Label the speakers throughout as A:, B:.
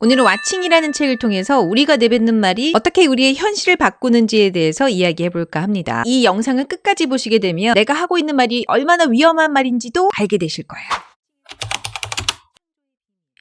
A: 오늘은 와칭이라는 책을 통해서 우리가 내뱉는 말이 어떻게 우리의 현실을 바꾸는지에 대해서 이야기해 볼까 합니다. 이 영상을 끝까지 보시게 되면 내가 하고 있는 말이 얼마나 위험한 말인지도 알게 되실 거예요.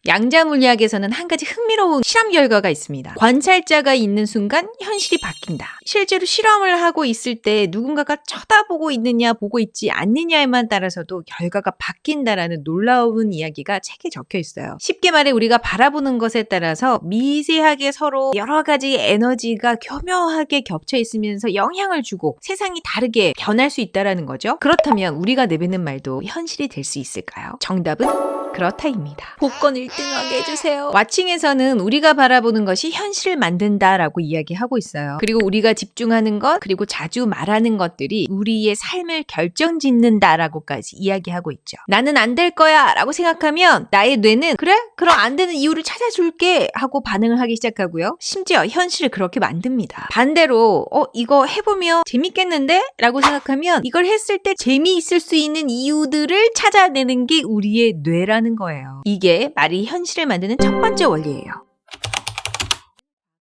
A: 양자 물리학에서는 한 가지 흥미로운 실험 결과가 있습니다. 관찰자가 있는 순간 현실이 바뀐다. 실제로 실험을 하고 있을 때 누군가가 쳐다보고 있느냐 보고 있지 않느냐에만 따라서도 결과가 바뀐다라는 놀라운 이야기가 책에 적혀 있어요. 쉽게 말해 우리가 바라보는 것에 따라서 미세하게 서로 여러 가지 에너지가 교묘하게 겹쳐 있으면서 영향을 주고 세상이 다르게 변할 수 있다라는 거죠. 그렇다면 우리가 내뱉는 말도 현실이 될 수 있을까요? 정답은 그렇다입니다. 복권 1등하게 해주세요. 와칭에서는 우리가 바라보는 것이 현실을 만든다라고 이야기하고 있어요. 그리고 우리가 집중하는 것, 그리고 자주 말하는 것들이 우리의 삶을 결정짓는다라고까지 이야기하고 있죠. 나는 안 될 거야 라고 생각하면 나의 뇌는 그래? 그럼 안 되는 이유를 찾아줄게 하고 반응을 하기 시작하고요. 심지어 현실을 그렇게 만듭니다. 반대로 어 이거 해보면 재밌겠는데? 라고 생각하면 이걸 했을 때 재미있을 수 있는 이유들을 찾아내는 게 우리의 뇌라는 거예요. 이게 말이 현실을 만드는 첫 번째 원리예요.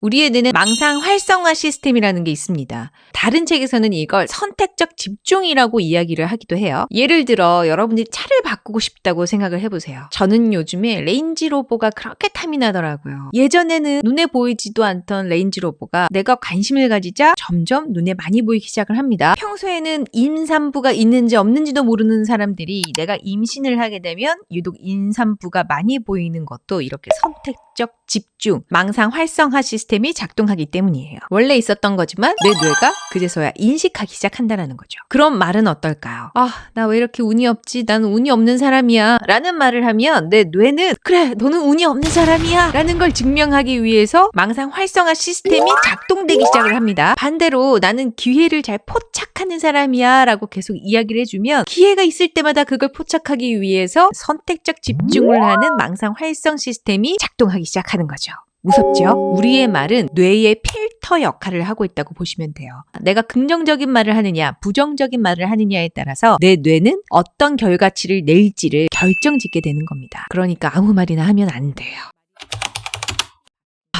A: 우리의 뇌는 망상 활성화 시스템이라는 게 있습니다. 다른 책에서는 이걸 선택적 집중이라고 이야기를 하기도 해요. 예를 들어 여러분들이 차를 바꾸고 싶다고 생각을 해보세요. 저는 요즘에 레인지로버가 그렇게 탐이 나더라고요. 예전에는 눈에 보이지도 않던 레인지로버가 내가 관심을 가지자 점점 눈에 많이 보이기 시작을 합니다. 평소에는 임산부가 있는지 없는지도 모르는 사람들이 내가 임신을 하게 되면 유독 임산부가 많이 보이는 것도 이렇게 선택적 집중, 망상 활성화 시스템 이 작동하기 때문이에요. 원래 있었던 거지만 내 뇌가 그제서야 인식하기 시작한다라는 거죠. 그럼 말은 어떨까요? 아, 나 왜 이렇게 운이 없지? 나는 운이 없는 사람이야. 라는 말을 하면 내 뇌는 그래, 너는 운이 없는 사람이야. 라는 걸 증명하기 위해서 망상 활성화 시스템이 작동되기 시작을 합니다. 반대로 나는 기회를 잘 포착하는 사람이야. 라고 계속 이야기를 해주면 기회가 있을 때마다 그걸 포착하기 위해서 선택적 집중을 하는 망상 활성 시스템이 작동하기 시작하는 거죠. 무섭죠? 우리의 말은 뇌의 필터 역할을 하고 있다고 보시면 돼요. 내가 긍정적인 말을 하느냐, 부정적인 말을 하느냐에 따라서 내 뇌는 어떤 결과치를 낼지를 결정 짓게 되는 겁니다. 그러니까 아무 말이나 하면 안 돼요.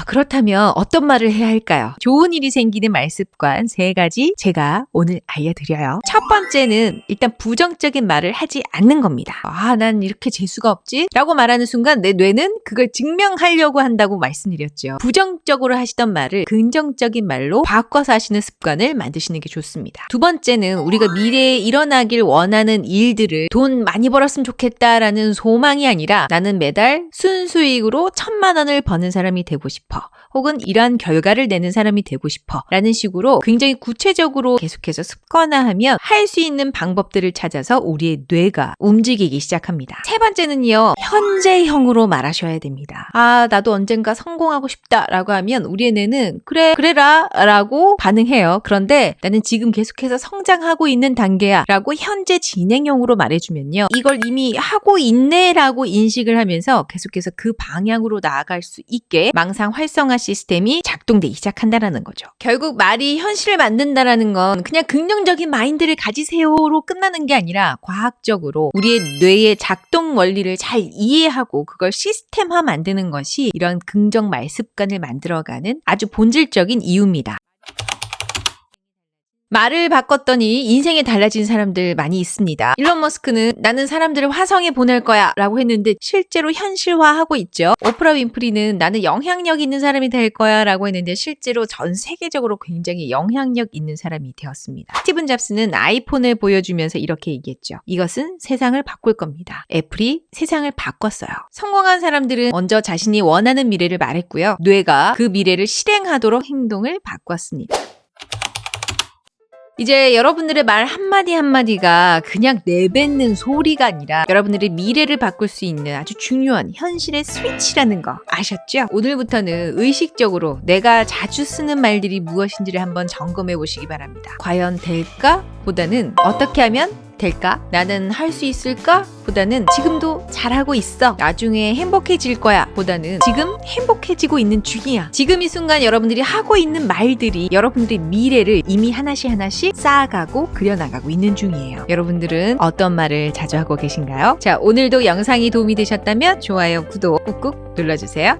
A: 아, 그렇다면 어떤 말을 해야 할까요? 좋은 일이 생기는 말 습관 세 가지 제가 오늘 알려드려요. 첫 번째는 일단 부정적인 말을 하지 않는 겁니다. 아, 난 이렇게 재수가 없지? 라고 말하는 순간 내 뇌는 그걸 증명하려고 한다고 말씀드렸죠. 부정적으로 하시던 말을 긍정적인 말로 바꿔서 하시는 습관을 만드시는 게 좋습니다. 두 번째는 우리가 미래에 일어나길 원하는 일들을 돈 많이 벌었으면 좋겠다라는 소망이 아니라 나는 매달 순수익으로 천만 원을 버는 사람이 되고 싶어. 혹은 이러한 결과를 내는 사람이 되고 싶어. 라는 식으로 굉장히 구체적으로 계속해서 습관화하면 할 수 있는 방법들을 찾아서 우리의 뇌가 움직이기 시작합니다. 세 번째는요, 현재형으로 말하셔야 됩니다. 아, 나도 언젠가 성공하고 싶다. 라고 하면 우리의 뇌는 그래, 그래라. 라고 반응해요. 그런데 나는 지금 계속해서 성장하고 있는 단계야. 라고 현재 진행형으로 말해주면요. 이걸 이미 하고 있네. 라고 인식을 하면서 계속해서 그 방향으로 나아갈 수 있게 망상 활성화 시스템이 작동되기 시작한다라는 거죠. 결국 말이 현실을 만든다라는 건 그냥 긍정적인 마인드를 가지세요로 끝나는 게 아니라 과학적으로 우리의 뇌의 작동 원리를 잘 이해하고 그걸 시스템화 만드는 것이 이런 긍정 말 습관을 만들어가는 아주 본질적인 이유입니다. 말을 바꿨더니 인생이 달라진 사람들 많이 있습니다. 일론 머스크는 나는 사람들을 화성에 보낼 거야 라고 했는데 실제로 현실화하고 있죠. 오프라 윈프리는 나는 영향력 있는 사람이 될 거야 라고 했는데 실제로 전 세계적으로 굉장히 영향력 있는 사람이 되었습니다. 스티븐 잡스는 아이폰을 보여주면서 이렇게 얘기했죠. 이것은 세상을 바꿀 겁니다. 애플이 세상을 바꿨어요. 성공한 사람들은 먼저 자신이 원하는 미래를 말했고요. 뇌가 그 미래를 실행하도록 행동을 바꿨습니다. 이제 여러분들의 말 한마디 한마디가 그냥 내뱉는 소리가 아니라 여러분들의 미래를 바꿀 수 있는 아주 중요한 현실의 스위치라는 거 아셨죠? 오늘부터는 의식적으로 내가 자주 쓰는 말들이 무엇인지를 한번 점검해 보시기 바랍니다. 과연 될까? 보다는 어떻게 하면 될까? 나는 할 수 있을까? 보다는 지금도 잘하고 있어. 나중에 행복해질 거야. 보다는 지금 행복해지고 있는 중이야. 지금 이 순간 여러분들이 하고 있는 말들이 여러분들의 미래를 이미 하나씩 하나씩 쌓아가고 그려나가고 있는 중이에요. 여러분들은 어떤 말을 자주 하고 계신가요? 자, 오늘도 영상이 도움이 되셨다면 좋아요, 구독 꾹꾹 눌러주세요.